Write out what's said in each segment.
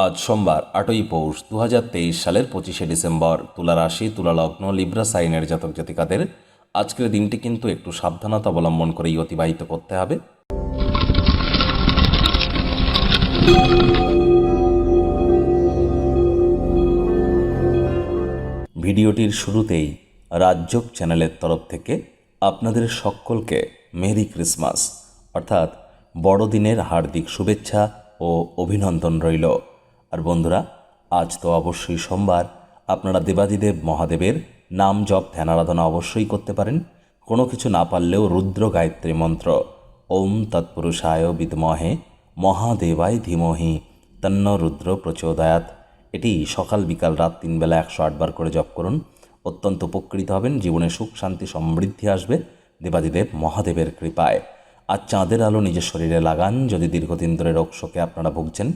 আজ সোমবার, আটই পৌষ দু হাজার তেইশ সালের পঁচিশে ডিসেম্বর। তুলা রাশি, তুলা লগ্ন, লিব্রা সাইনের জাতক জাতিকাদের আজকের দিনটি কিন্তু একটু সাবধানতা অবলম্বন করেই অতিবাহিত করতে হবে। ভিডিওটির শুরুতেই রাজ্যক চ্যানেলের তরফ থেকে আপনাদের সকলকে মেরি ক্রিসমাস, অর্থাৎ বড়দিনের হার্দিক শুভেচ্ছা ও অভিনন্দন রইল। আর বন্ধুরা, আজ তো অবশ্যই সোমবার। আপনারা দেবাদিদেব মহাদেবের নাম জপ, ধ্যান আরাধনা অবশ্যই করতে পারেন। কোনো কিছু না পারলেও রুদ্র গায়ত্রী মন্ত্র, ওম তৎপুরুষায় বিদমহে মহাদেবায় ধীমহি তন্ন রুদ্র প্রচোদয়াত। এটি সকাল বিকাল রাত তিন বেলা একশো আটবার করে জপ করুন। অত্যন্ত উপকৃত হবেন, জীবনে সুখ, শান্তি, সমৃদ্ধি আসবে দেবাদিদেব মহাদেবের কৃপায়। আর চাঁদের আলো নিজের শরীরে লাগান, যদি দীর্ঘদিন ধরে রোগ শোকে আপনারা ভুগছেন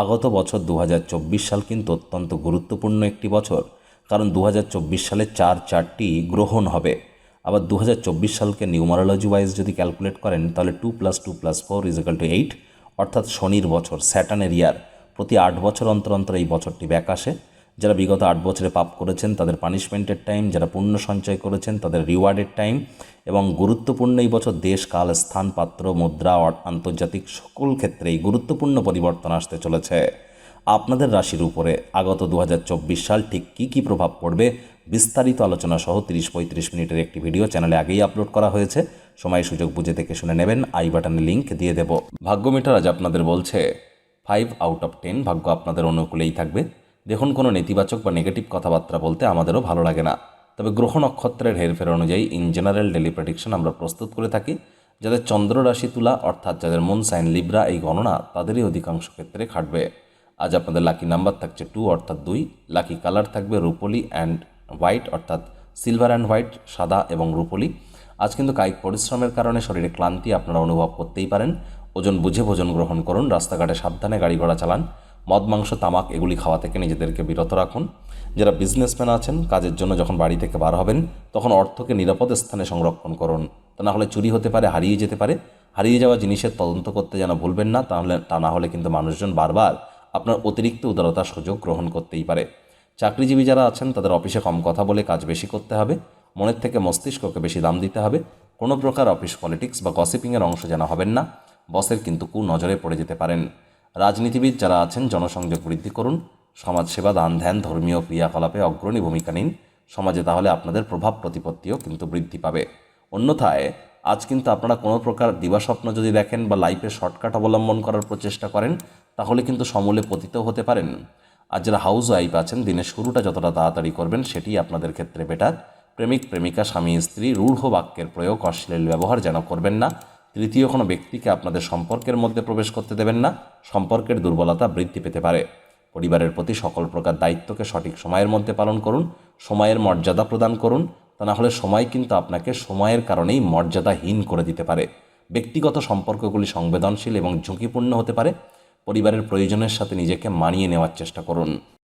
আগত বছর দু হাজার চব্বিশ সাল কিন্তু অত্যন্ত গুরুত্বপূর্ণ একটি বছর, কারণ দু হাজার চব্বিশ সালে চার চারটি গ্রহণ হবে। আবার দু হাজার চব্বিশ সালকে নিউমারোলজি ওয়াইজ যদি ক্যালকুলেট করেন, তাহলে two plus two plus four equal to eight, অর্থাৎ শনির বছর স্যাটানের ইয়ার। প্রতি আট বছর অন্তর অন্তর এই বছরটি ব্যাক আসে। যারা বিগত আট বছরে পাপ করেছেন, তাদের পানিশমেন্টের টাইম যারা পুণ্য সঞ্চয় করেছেন, তাদের রিওয়ার্ডের টাইম এবং গুরুত্বপূর্ণ এই বছর দেশ কাল স্থান পাত্র মুদ্রা আন্তর্জাতিক সকল ক্ষেত্রেই গুরুত্বপূর্ণ পরিবর্তন আসতে চলেছে। আপনাদের রাশির উপরে আগত দু হাজার চব্বিশ সাল ঠিক কী কী প্রভাব পড়বে বিস্তারিত আলোচনা সহ তিরিশ পঁয়ত্রিশ মিনিটের একটি ভিডিও চ্যানেলে আগেই আপলোড করা হয়েছে। সময়, সুযোগ বুঝে দেখে শুনে নেবেন। আই বাটনে লিঙ্ক দিয়ে দেব। ভাগ্য মিটার আজ আপনাদের বলছে ফাইভ আউট অফ টেন ভাগ্য আপনাদের অনুকূলেই থাকবে। দেখুন, কোনো নেতিবাচক বা নেগেটিভ কথাবার্তা বলতে আমাদেরও ভালো লাগে না। তবে গ্রহ নক্ষত্রের হেরফের অনুযায়ী ইন জেনারেল ডেলি প্রেডিকশন আমরা প্রস্তুত করে থাকি, যাদের চন্দ্র রাশি তুলা, অর্থাৎ যাদের মন সাইন লিব্রা এই গণনা তাদেরই অধিকাংশ ক্ষেত্রে খাটবে। আজ আপনাদের লাকি নাম্বার থাকছে টু অর্থাৎ দুই। লাকি কালার থাকবে রুপোলি অ্যান্ড হোয়াইট অর্থাৎ সিলভার অ্যান্ড হোয়াইট সাদা এবং রুপোলি। আজ কিন্তু কায়িক পরিশ্রমের কারণে শরীরে ক্লান্তি আপনারা অনুভব করতেই পারেন। ওজন বুঝে ভোজন গ্রহণ করুন, রাস্তাঘাটে সাবধানে গাড়ি ঘোড়া চালান। মদ, মাংস, তামাক এগুলি খাওয়া থেকে নিজেদেরকে বিরত রাখুন। যারা বিজনেসম্যান আছেন, কাজের জন্য যখন বাড়ি থেকে বার হবেন, তখন অর্থকে নিরাপদ স্থানে সংরক্ষণ করুন। তা না হলে চুরি হতে পারে, হারিয়ে যেতে পারে। হারিয়ে যাওয়া জিনিসের তদন্ত করতে যেন ভুলবেন না তাহলে তা না হলে কিন্তু মানুষজন বারবার আপনার অতিরিক্ত উদারতার সুযোগ গ্রহণ করতেই পারে। চাকরিজীবী যারা আছেন, তাদের অফিসে কম কথা বলে কাজ বেশি করতে হবে। মনের থেকে মস্তিষ্ককে বেশি দাম দিতে হবে। কোনো প্রকার অফিস পলিটিক্স বা গসিপিংয়ের অংশ যেন হবেন না। বসের কিন্তু কু নজরে পড়ে যেতে পারেন। রাজনীতিবিদ যারা আছেন, জনসংযোগ বৃদ্ধি করুন, সমাজসেবা দান ধ্যান, ধর্মীয় ক্রিয়াকলাপে অগ্রণী ভূমিকা নিন। সমাজে তাহলে আপনাদের প্রভাব প্রতিপত্তিও কিন্তু বৃদ্ধি পাবে। অন্যথায়, আজ কিন্তু আপনারা কোনো প্রকার দিবাস্বপ্ন যদি দেখেন বা লাইফে শর্টকাট অবলম্বন করার প্রচেষ্টা করেন, তাহলে কিন্তু সমূলে পতিত হতে পারেন। আর যারা হাউস ওয়াইফ আছেন, দিনের শুরুটা যতটা তাড়াতাড়ি করবেন, সেটি আপনাদের ক্ষেত্রে বেটার প্রেমিক, প্রেমিকা, স্বামী, স্ত্রী, রূঢ় বাক্যের প্রয়োগ, অশ্লীল ব্যবহার যেন করবেন না। তৃতীয় কোনো ব্যক্তিকে আপনাদের সম্পর্কের মধ্যে প্রবেশ করতে দেবেন না। সম্পর্কের দুর্বলতা বৃদ্ধি পেতে পারে। পরিবারের প্রতি সকল প্রকার দায়িত্বকে সঠিক সময়ের মধ্যে পালন করুন, সময়ের মর্যাদা প্রদান করুন। তা না হলে সময় কিন্তু আপনাকে সময়ের কারণেই মর্যাদাহীন করে দিতে পারে। ব্যক্তিগত সম্পর্কগুলি সংবেদনশীল এবং ঝুঁকিপূর্ণ হতে পারে। পরিবারের প্রয়োজনের সাথে নিজেকে মানিয়ে নেওয়ার চেষ্টা করুন।